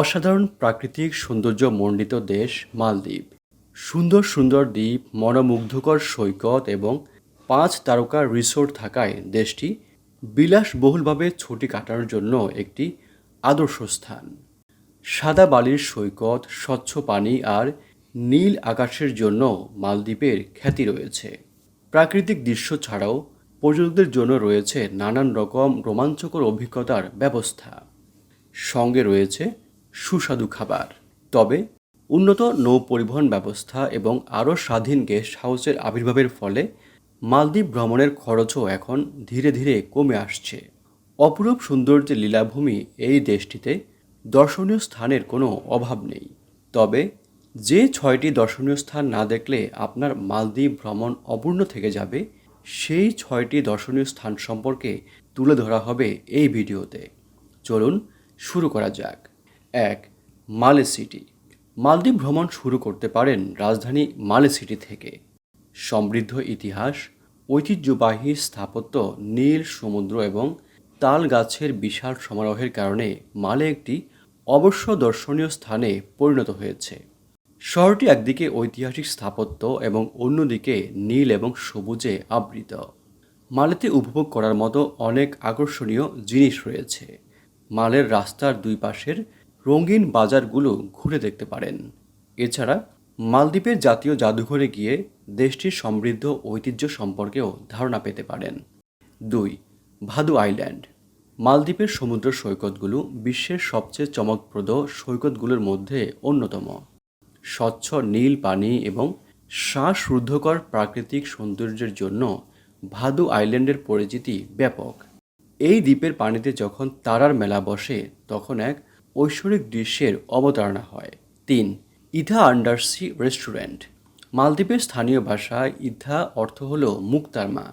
অসাধারণ প্রাকৃতিক সৌন্দর্য মণ্ডিত দেশ মালদ্বীপ। সুন্দর সুন্দর দ্বীপ, মনোমুগ্ধকর সৈকত এবং পাঁচ তারকা রিসোর্ট থাকায় দেশটি বিলাসবহুলভাবে ছুটি কাটানোর জন্য একটি আদর্শ স্থান। সাদা বালির সৈকত, স্বচ্ছ পানি আর নীল আকাশের জন্য মালদ্বীপের খ্যাতি রয়েছে। প্রাকৃতিক দৃশ্য ছাড়াও পর্যটকদের জন্য রয়েছে নানান রকম রোমাঞ্চকর অভিজ্ঞতার ব্যবস্থা। সঙ্গে রয়েছে সুস্বাদু খাবার। তবে উন্নত নৌ পরিবহন ব্যবস্থা এবং আরও স্বাধীন গেস্ট হাউসের আবির্ভাবের ফলে মালদ্বীপ ভ্রমণের খরচও এখন ধীরে ধীরে কমে আসছে। অপরূপ সৌন্দর্যের লীলাভূমি এই দেশটিতে দর্শনীয় স্থানের কোনো অভাব নেই। তবে যে ছয়টি দর্শনীয় স্থান না দেখলে আপনার মালদ্বীপ ভ্রমণ অপূর্ণ থেকে যাবে, সেই ছয়টি দর্শনীয় স্থান সম্পর্কে তুলে ধরা হবে এই ভিডিওতে। চলুন শুরু করা যাক। এক, মালে সিটি। মালদ্বীপ ভ্রমণ শুরু করতে পারেন রাজধানী মালে সিটি থেকে। সমৃদ্ধ ইতিহাস, ঐতিহ্যবাহী স্থাপত্য, নীল, সমুদ্র এবং তাল গাছের বিশাল সমারোহের কারণে মালে একটি অবশ্য দর্শনীয় স্থানে পরিণত হয়েছে। শহরটি একদিকে ঐতিহাসিক স্থাপত্য এবং অন্যদিকে নীল এবং সবুজে আবৃত। মালেতে উপভোগ করার মতো অনেক আকর্ষণীয় জিনিস রয়েছে। মালের রাস্তার দুই পাশের রঙিন বাজারগুলো ঘুরে দেখতে পারেন। এছাড়া মালদ্বীপের জাতীয় জাদুঘরে গিয়ে দেশটির সমৃদ্ধ ঐতিহ্য সম্পর্কেও ধারণা পেতে পারেন। দুই, ভাদু আইল্যান্ড। মালদ্বীপের সমুদ্র সৈকতগুলো বিশ্বের সবচেয়ে চমকপ্রদ সৈকতগুলোর মধ্যে অন্যতম। স্বচ্ছ নীল পানি এবং শ্বাসরুদ্ধকর প্রাকৃতিক সৌন্দর্যের জন্য ভাদু আইল্যান্ডের পরিচিতি ব্যাপক। এই দ্বীপের পানিতে যখন তারার মেলা বসে, তখন এক ঐশ্বরিক দৃশ্যের অবতারণা হয়। তিন ইথা আন্ডারসি রেস্টুরেন্ট। মালদ্বীপের স্থানীয় ভাষায় ইথা অর্থ হল মুক্তার মা।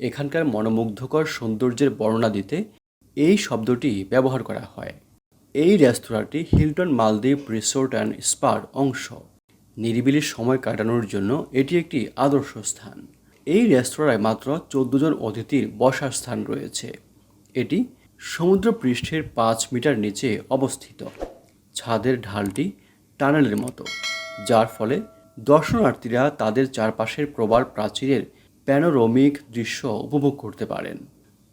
এখানকার মনোমুগ্ধকর সৌন্দর্যের বর্ণনা দিতে এই শব্দটি ব্যবহার করা হয়। এই রেস্তোরাঁটি হিলটন মালদ্বীপ রিসোর্ট অ্যান্ড স্পার অংশ। নিরিবিলি সময় কাটানোর জন্য এটি একটি আদর্শ স্থান। এই রেস্তোরাঁয় মাত্র চোদ্দ জন অতিথির বসার স্থান রয়েছে। এটি সমুদ্র পৃষ্ঠের পাঁচ মিটার নিচে অবস্থিত। ছাদের ঢালটি টানেলের মতো, যার ফলে দর্শনার্থীরা তাদের চারপাশের প্রবাল প্রাচীরের প্যানোরমিক দৃশ্য উপভোগ করতে পারেন।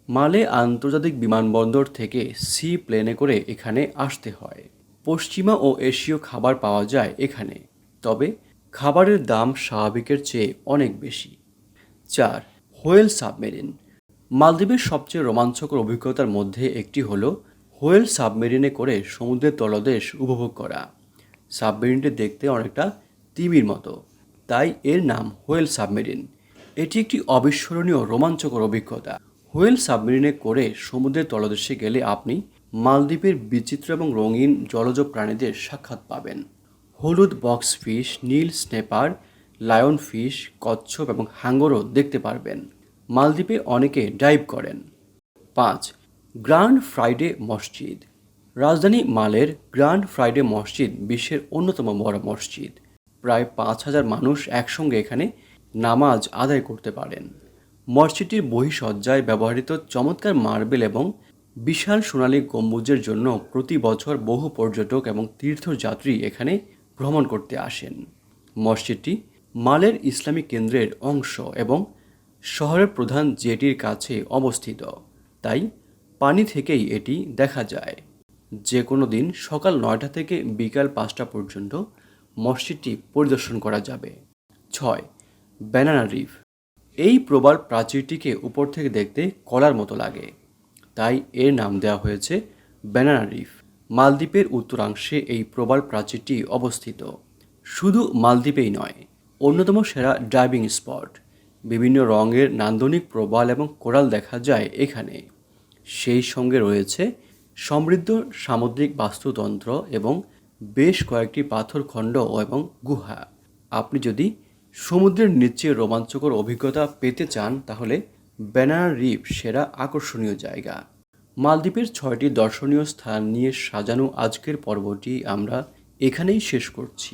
মালে আন্তর্জাতিক বিমানবন্দর থেকে সি প্লেনে করে এখানে আসতে হয়। পশ্চিমা ও এশীয় খাবার পাওয়া যায় এখানে, তবে খাবারের দাম স্বাভাবিকের চেয়ে অনেক বেশি। চার, হোয়েল সাবমেরিন মালদ্বীপের সবচেয়ে রোমাঞ্চকর অভিজ্ঞতার মধ্যে একটি হল হোয়েল সাবমেরিনে করে সমুদ্রের তলদেশ উপভোগ করা। সাবমেরিনটি দেখতে অনেকটা তিমির মতো, তাই এর নাম হোয়েল সাবমেরিন। এটি একটি অবিস্মরণীয় রোমাঞ্চকর অভিজ্ঞতা। হোয়েল সাবমেরিনে করে সমুদ্রের তলদেশে গেলে আপনি মালদ্বীপের বিচিত্র এবং রঙিন জলজ প্রাণীদের সাক্ষাৎ পাবেন। হলুদ বক্স ফিশ, নীল স্নেপার, লায়ন ফিশ, কচ্ছপ এবং হাঙ্গরও দেখতে পারবেন। মালদ্বীপে অনেকে ডাইভ করেন। পাঁচ গ্র্যান্ড ফ্রাইডে মসজিদ। রাজধানী মালের গ্র্যান্ড ফ্রাইডে মসজিদ বিশ্বের অন্যতম বড় মসজিদ। প্রায় পাঁচ হাজার মানুষ একসঙ্গে এখানে নামাজ আদায় করতে পারেন। মসজিদটির বহিঃসজ্জায় ব্যবহৃত চমৎকার মার্বেল এবং বিশাল সোনালী গম্বুজের জন্য প্রতি বছর বহু পর্যটক এবং তীর্থযাত্রী এখানে ভ্রমণ করতে আসেন। মসজিদটি মালের ইসলামী কেন্দ্রের অংশ এবং শহরের প্রধান জেটির কাছে অবস্থিত। তাই পানি থেকেই এটি দেখা যায়। যে কোনো দিন সকাল নয়টা থেকে বিকাল পাঁচটা পর্যন্ত মসজিদটি পরিদর্শন করা যাবে। ছয়, ব্যানানা রিফ। এই প্রবাল প্রাচীরটিকে উপর থেকে দেখতে কলার মতো লাগে। তাই এর নাম দেওয়া হয়েছে ব্যানানা রিফ। মালদ্বীপের উত্তরাংশে এই প্রবাল প্রাচীরটি অবস্থিত। শুধু মালদ্বীপেই নয়, অন্যতম সেরা ড্রাইভিং স্পট। বিভিন্ন রঙের নান্দনিক প্রবাল এবং কোরাল দেখা যায় এখানে। সেই সঙ্গে রয়েছে সমৃদ্ধ সামুদ্রিক বাস্তুতন্ত্র এবং বেশ কয়েকটি পাথরখণ্ড এবং গুহা। আপনি যদি সমুদ্রের নিচে রোমাঞ্চকর অভিজ্ঞতা পেতে চান, তাহলে ব্যানার রিপ সেরা আকর্ষণীয় জায়গা। মালদ্বীপের ছয়টি দর্শনীয় স্থান নিয়ে সাজানো আজকের পর্বটি আমরা এখানেই শেষ করছি।